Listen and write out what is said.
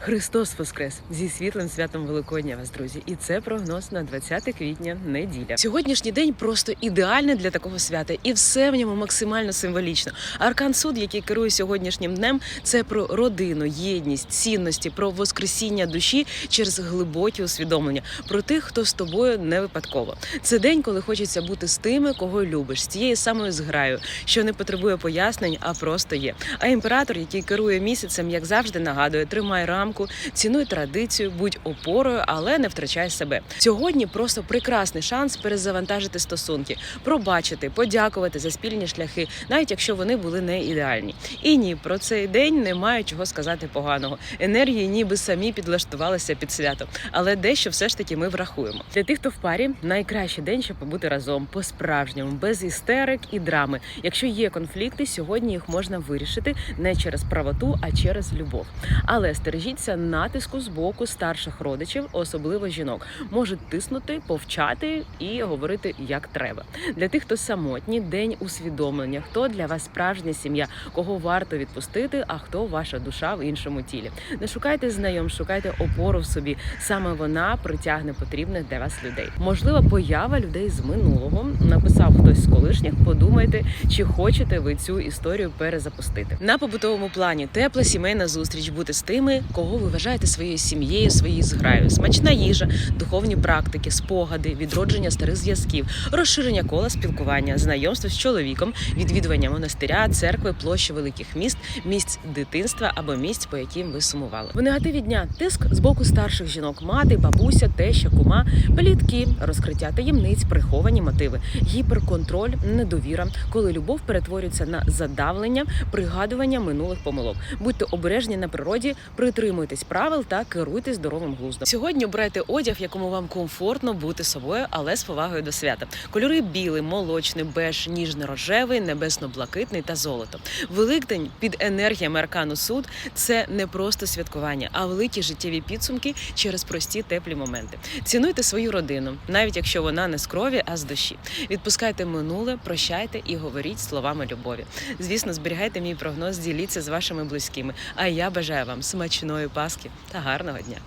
Христос Воскрес зі світлим святом Великодня вас, друзі, і це прогноз на 20 квітня, неділя. Сьогоднішній день просто ідеальний для такого свята, і все в ньому максимально символічно. Аркан суд, який керує сьогоднішнім днем, це про родину, єдність, цінності, про воскресіння душі через глибокі усвідомлення, про тих, хто з тобою не випадково. Це день, коли хочеться бути з тими, кого любиш, з тією самою зграю, що не потребує пояснень, а просто є. А імператор, який керує місяцем, як завжди нагадує, тримай рамку, цінуй традицію, будь опорою, але не втрачай себе. Сьогодні просто прекрасний шанс перезавантажити стосунки, пробачити, подякувати за спільні шляхи, навіть якщо вони були не ідеальні. І ні, про цей день немає чого сказати поганого. Енергії ніби самі підлаштувалися під свято, але дещо все ж таки ми врахуємо. Для тих, хто в парі, найкращий день, щоб побути разом по-справжньому, без істерик і драми. Якщо є конфлікти, сьогодні їх можна вирішити не через правоту, а через любов. Але стережіться натиску з боку старших родичів, особливо жінок, можуть тиснути, повчати і говорити як треба. Для тих, хто самотні, день усвідомлення, хто для вас справжня сім'я, кого варто відпустити, а хто ваша душа в іншому тілі. Не шукайте знайом, шукайте опору в собі. Саме вона притягне потрібних для вас людей. Можлива поява людей з минулого. Написав хтось з колишніх. Подумайте, чи хочете ви цю історію перезапустити на побутовому плані. Тепла сімейна зустріч бути з тими, кого ви вважаєте своєю сім'єю, своєю зграю. Смачна їжа, духовні практики, спогади, відродження старих зв'язків, розширення кола спілкування, знайомство з чоловіком, відвідування монастиря, церкви, площі великих міст, місць дитинства або місць, по яким ви сумували. В негативі дня тиск з боку старших жінок, мати, бабуся, теща, кума, плітки, розкриття таємниць, приховані мотиви, гіперконтроль, недовіра, коли любов перетворюється на задавлення, пригадування минулих помилок. Будьте обережні на природі, притримуйтесь правил та керуйте здоровим глуздом. Сьогодні обирайте одяг, якому вам комфортно бути собою, але з повагою до свята. Кольори білий, молочний, беж, ніжно-рожевий, небесно-блакитний та золото. Великдень під енергіями аркану суд це не просто святкування, а великі життєві підсумки через прості теплі моменти. Цінуйте свою родину, навіть якщо вона не з крові, а з душі. Відпускайте минуле, прощайте і говоріть словами любові. Звісно, зберігайте мій прогноз, діліться з вашими близькими. А я бажаю вам смачної паски та гарного дня.